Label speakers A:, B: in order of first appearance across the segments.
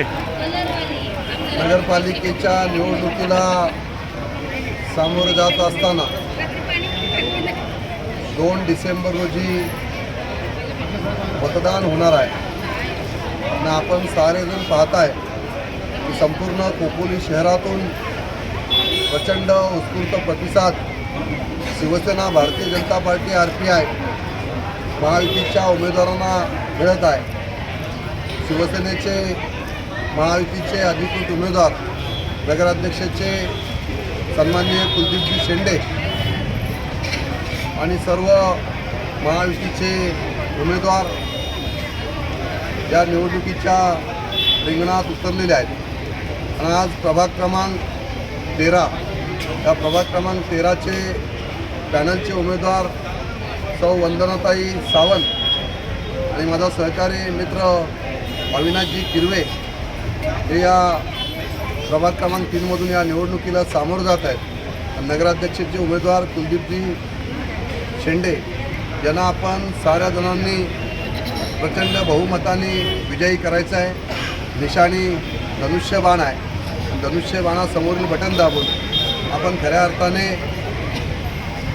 A: Okay
B: नगरपालिकेच्या निवडणुकीला सामोरं जात असताना दोन डिसेंबर रोजी मतदान होणार आहे. आणि आपण सारेजण पाहताय की संपूर्ण खोपोली शहरातून प्रचंड उत्स्फूर्त प्रतिसाद Shivsena Bharatiya Janata party R P I महायुतीच्या उमेदवारांना मिळत आहे. शिवसेनेचे महायुतीचे अधिकृत उमेदवार नगराध्यक्षाचे सन्माननीय कुलदीपजी शेंडे आणि सर्व महायुतीचे उमेदवार या निवडणुकीच्या रिंगणात उतरलेले आहेत. आणि आज प्रभाग क्रमांक तेरा या प्रभाग क्रमांक तेराचे पॅनलचे उमेदवार सौ वंदनाताई सावंत आणि माझा सहकारी मित्र अविनाशजी किरवे हे या प्रभाग क्रमांक तीनमधून या निवडणुकीला सामोरं जात आहेत. नगराध्यक्षाचे उमेदवार कुलदीपजी शेंडे यांना आपण साऱ्या जणांनी प्रचंड बहुमताने विजयी करायचं आहे. निशाणी धनुष्यबाण आहे. धनुष्यबाणासमोरील बटन दाबून आपण खऱ्या अर्थाने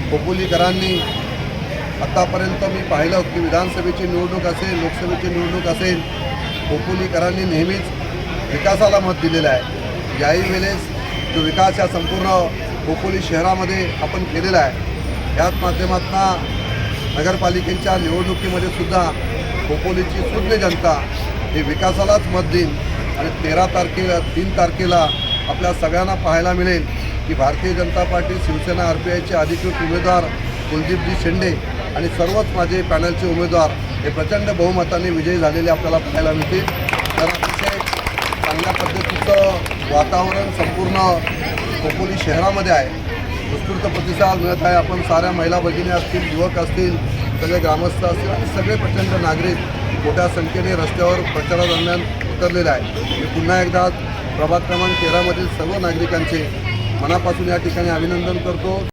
B: खोपोलीकरांनी आत्तापर्यंत मी पाहिलं की विधानसभेची निवडणूक असेल लोकसभेची निवडणूक असेल खोपोलीकरांनी नेहमीच विकासाला मत दिलेलं आहे. याही वेळेस जो विकास या संपूर्ण खोपोली शहरामध्ये आपण केलेला आहे याच माध्यमातून नगरपालिकेच्या निवडणुकीमध्ये सुद्धा खोपोलीची सुज्ञ जनता हे विकासालाच मत देईल आणि तेरा तारखेला तीन तारखेला आपल्या सगळ्यांना पाहायला मिळेल की Bharatiya Janata party Shivsena R P आयचे अधिकृत उमेदवार कुलदीपजी शेंडे आणि सर्वच माझे पॅनलचे उमेदवार हे प्रचंड बहुमताने विजयी झालेले आपल्याला पाहायला मिळतील. तर चांगल्या पद्धतीचं वातावरण संपूर्ण खोपोली शहरामध्ये आहे. उत्स्फूर्त प्रतिसाद मिळत आहे. आपण साऱ्या महिला भगिनी असतील युवक असतील सगळे ग्रामस्थ असतील आणि सगळे प्रचंड नागरिक मोठ्या संख्येने रस्त्यावर प्रचारादरम्यान उतरलेले आहे मी पुन्हा एकदा प्रभाग क्रमांक तेरामधील सर्व नागरिकांचे मनापासून या ठिकाणी अभिनंदन करतो.